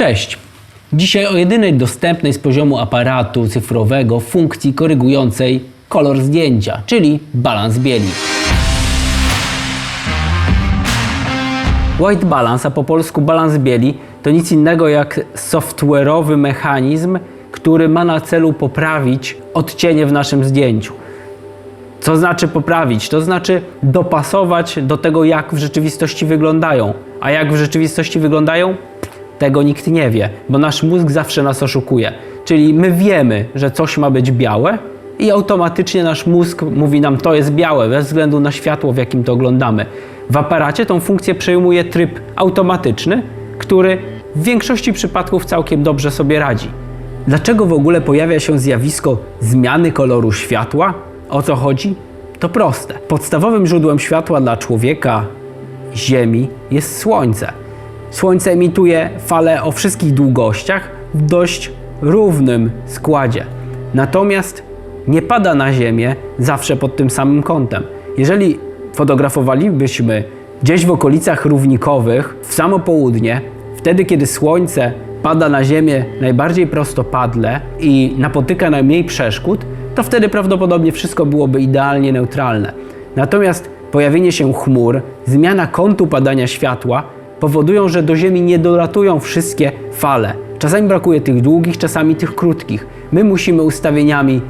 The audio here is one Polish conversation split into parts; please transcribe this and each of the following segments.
Cześć! Dzisiaj o jedynej dostępnej z poziomu aparatu cyfrowego funkcji korygującej kolor zdjęcia, czyli balans bieli. White balance, a po polsku balans bieli, to nic innego jak software'owy mechanizm, który ma na celu poprawić odcienie w naszym zdjęciu. Co znaczy poprawić? To znaczy dopasować do tego, jak w rzeczywistości wyglądają. A jak w rzeczywistości wyglądają? Tego nikt nie wie, bo nasz mózg zawsze nas oszukuje. Czyli my wiemy, że coś ma być białe i automatycznie nasz mózg mówi nam, to jest białe, bez względu na światło, w jakim to oglądamy. W aparacie tą funkcję przejmuje tryb automatyczny, który w większości przypadków całkiem dobrze sobie radzi. Dlaczego w ogóle pojawia się zjawisko zmiany koloru światła? O co chodzi? To proste. Podstawowym źródłem światła dla człowieka, Ziemi, jest Słońce. Słońce emituje fale o wszystkich długościach w dość równym składzie. Natomiast nie pada na Ziemię zawsze pod tym samym kątem. Jeżeli fotografowalibyśmy gdzieś w okolicach równikowych w samo południe, wtedy kiedy słońce pada na Ziemię najbardziej prostopadle i napotyka najmniej przeszkód, to wtedy prawdopodobnie wszystko byłoby idealnie neutralne. Natomiast pojawienie się chmur, zmiana kątu padania światła powodują, że do Ziemi nie dolatują wszystkie fale. Czasami brakuje tych długich, czasami tych krótkich. My musimy ustawieniami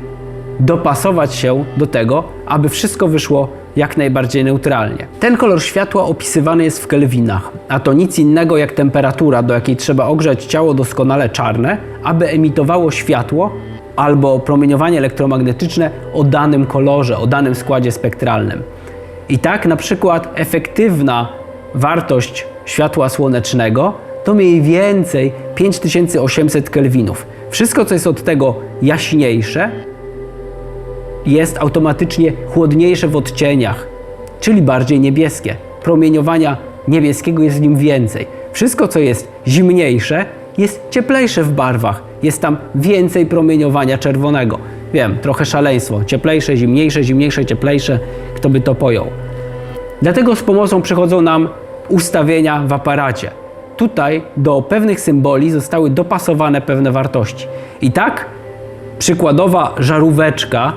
dopasować się do tego, aby wszystko wyszło jak najbardziej neutralnie. Ten kolor światła opisywany jest w kelwinach, a to nic innego jak temperatura, do jakiej trzeba ogrzać ciało doskonale czarne, aby emitowało światło albo promieniowanie elektromagnetyczne o danym kolorze, o danym składzie spektralnym. I tak na przykład efektywna wartość światła słonecznego to mniej więcej 5800 kelwinów. Wszystko, co jest od tego jaśniejsze, jest automatycznie chłodniejsze w odcieniach, czyli bardziej niebieskie. Promieniowania niebieskiego jest w nim więcej. Wszystko, co jest zimniejsze, jest cieplejsze w barwach. Jest tam więcej promieniowania czerwonego. Wiem, trochę szaleństwo. Cieplejsze, zimniejsze, zimniejsze, cieplejsze. Kto by to pojął? Dlatego z pomocą przychodzą nam ustawienia w aparacie. Tutaj do pewnych symboli zostały dopasowane pewne wartości. I tak przykładowa żaróweczka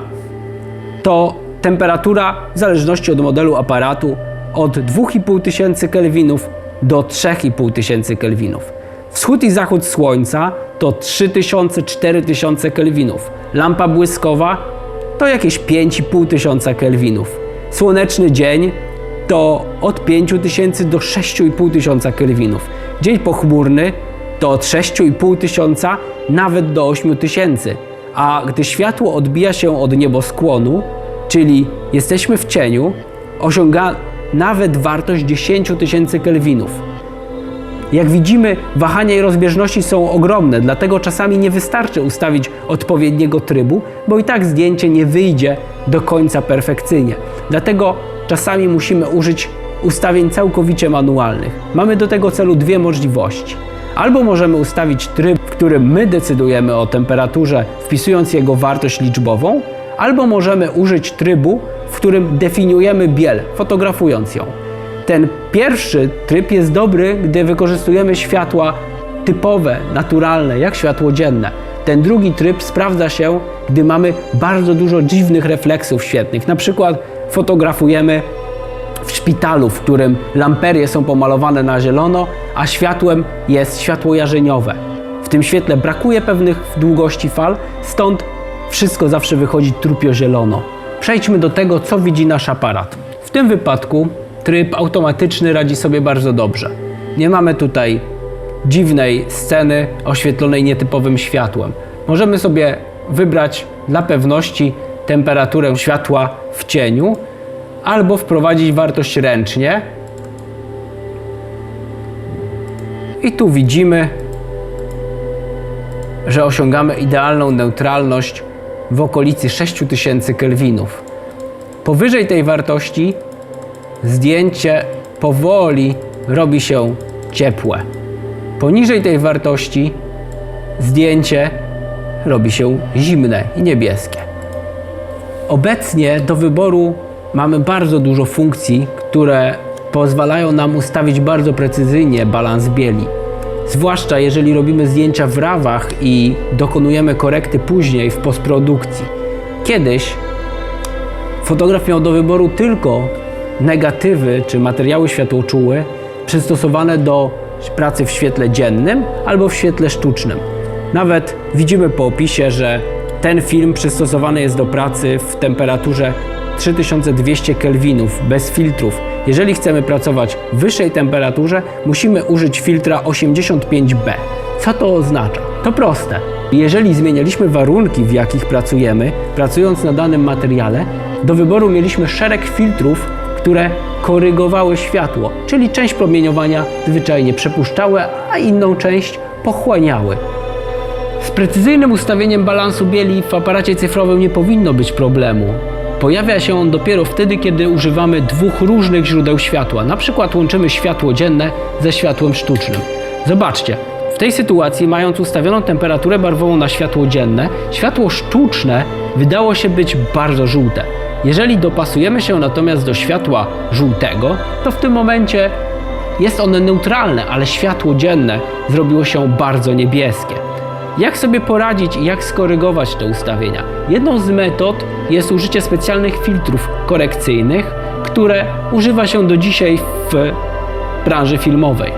to temperatura w zależności od modelu aparatu od 2500 kelwinów do 3500 kelwinów. Wschód i zachód słońca to 3000-4000 kelwinów. Lampa błyskowa to jakieś 5500 kelwinów. Słoneczny dzień to od 5000 do 6500 kelwinów. Dzień pochmurny to od 6500 nawet do 8000. A gdy światło odbija się od nieboskłonu, czyli jesteśmy w cieniu, osiąga nawet wartość 10 tysięcy kelwinów. Jak widzimy, wahania i rozbieżności są ogromne, dlatego czasami nie wystarczy ustawić odpowiedniego trybu, bo i tak zdjęcie nie wyjdzie do końca perfekcyjnie. Dlatego czasami musimy użyć ustawień całkowicie manualnych. Mamy do tego celu dwie możliwości. Albo możemy ustawić tryb, w którym my decydujemy o temperaturze, wpisując jego wartość liczbową, albo możemy użyć trybu, w którym definiujemy biel, fotografując ją. Ten pierwszy tryb jest dobry, gdy wykorzystujemy światła typowe, naturalne, jak światło dzienne. Ten drugi tryb sprawdza się, gdy mamy bardzo dużo dziwnych refleksów świetnych. Na przykład fotografujemy w szpitalu, w którym lamperie są pomalowane na zielono, a światłem jest światło jarzeniowe. W tym świetle brakuje pewnych długości fal, stąd wszystko zawsze wychodzi trupio-zielono. Przejdźmy do tego, co widzi nasz aparat. W tym wypadku tryb automatyczny radzi sobie bardzo dobrze. Nie mamy tutaj dziwnej sceny oświetlonej nietypowym światłem. Możemy sobie wybrać dla pewności temperaturę światła w cieniu albo wprowadzić wartość ręcznie. I tu widzimy, że osiągamy idealną neutralność w okolicy 6000 kelwinów. Powyżej tej wartości zdjęcie powoli robi się ciepłe. Poniżej tej wartości zdjęcie robi się zimne i niebieskie. Obecnie do wyboru mamy bardzo dużo funkcji, które pozwalają nam ustawić bardzo precyzyjnie balans bieli. Zwłaszcza jeżeli robimy zdjęcia w rawach i dokonujemy korekty później w postprodukcji. Kiedyś fotograf miał do wyboru tylko negatywy czy materiały światłoczułe przystosowane do pracy w świetle dziennym albo w świetle sztucznym. Nawet widzimy po opisie, że ten film przystosowany jest do pracy w temperaturze 3200 kelwinów bez filtrów. Jeżeli chcemy pracować w wyższej temperaturze, musimy użyć filtra 85B. Co to oznacza? To proste. Jeżeli zmienialiśmy warunki, w jakich pracujemy, pracując na danym materiale, do wyboru mieliśmy szereg filtrów, które korygowały światło, czyli część promieniowania zwyczajnie przepuszczały, a inną część pochłaniały. Z precyzyjnym ustawieniem balansu bieli w aparacie cyfrowym nie powinno być problemu. Pojawia się on dopiero wtedy, kiedy używamy dwóch różnych źródeł światła. Na przykład łączymy światło dzienne ze światłem sztucznym. Zobaczcie, w tej sytuacji, mając ustawioną temperaturę barwową na światło dzienne, światło sztuczne wydało się być bardzo żółte. Jeżeli dopasujemy się natomiast do światła żółtego, to w tym momencie jest one neutralne, ale światło dzienne zrobiło się bardzo niebieskie. Jak sobie poradzić i jak skorygować te ustawienia? Jedną z metod jest użycie specjalnych filtrów korekcyjnych, które używa się do dzisiaj w branży filmowej.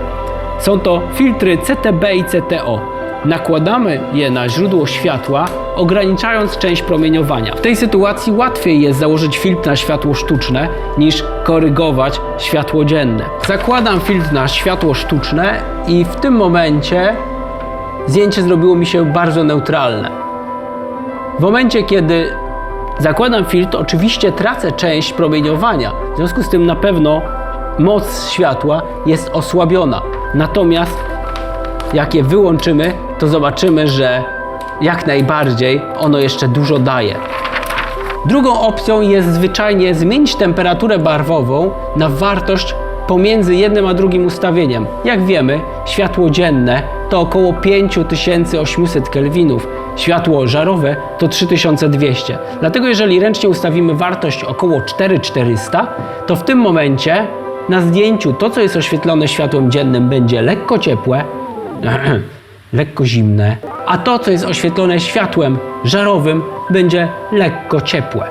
Są to filtry CTB i CTO. Nakładamy je na źródło światła, ograniczając część promieniowania. W tej sytuacji łatwiej jest założyć filtr na światło sztuczne niż korygować światło dzienne. Zakładam filtr na światło sztuczne i w tym momencie zdjęcie zrobiło mi się bardzo neutralne. W momencie, kiedy zakładam filtr, oczywiście tracę część promieniowania. W związku z tym na pewno moc światła jest osłabiona. Natomiast jak je wyłączymy, to zobaczymy, że jak najbardziej ono jeszcze dużo daje. Drugą opcją jest zwyczajnie zmienić temperaturę barwową na wartość pomiędzy jednym a drugim ustawieniem. Jak wiemy, światło dzienne to około 5800 kelwinów, światło żarowe to 3200. Dlatego jeżeli ręcznie ustawimy wartość około 4400, to w tym momencie na zdjęciu to, co jest oświetlone światłem dziennym, będzie lekko ciepłe, lekko zimne, a to, co jest oświetlone światłem żarowym, będzie lekko ciepłe.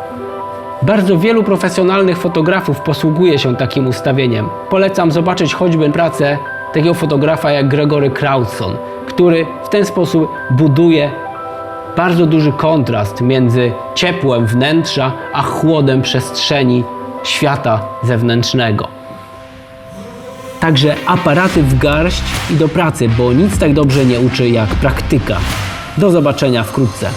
Bardzo wielu profesjonalnych fotografów posługuje się takim ustawieniem. Polecam zobaczyć choćby pracę takiego fotografa jak Gregory Crowdson, który w ten sposób buduje bardzo duży kontrast między ciepłem wnętrza a chłodem przestrzeni świata zewnętrznego. Także aparaty w garść i do pracy, bo nic tak dobrze nie uczy jak praktyka. Do zobaczenia wkrótce.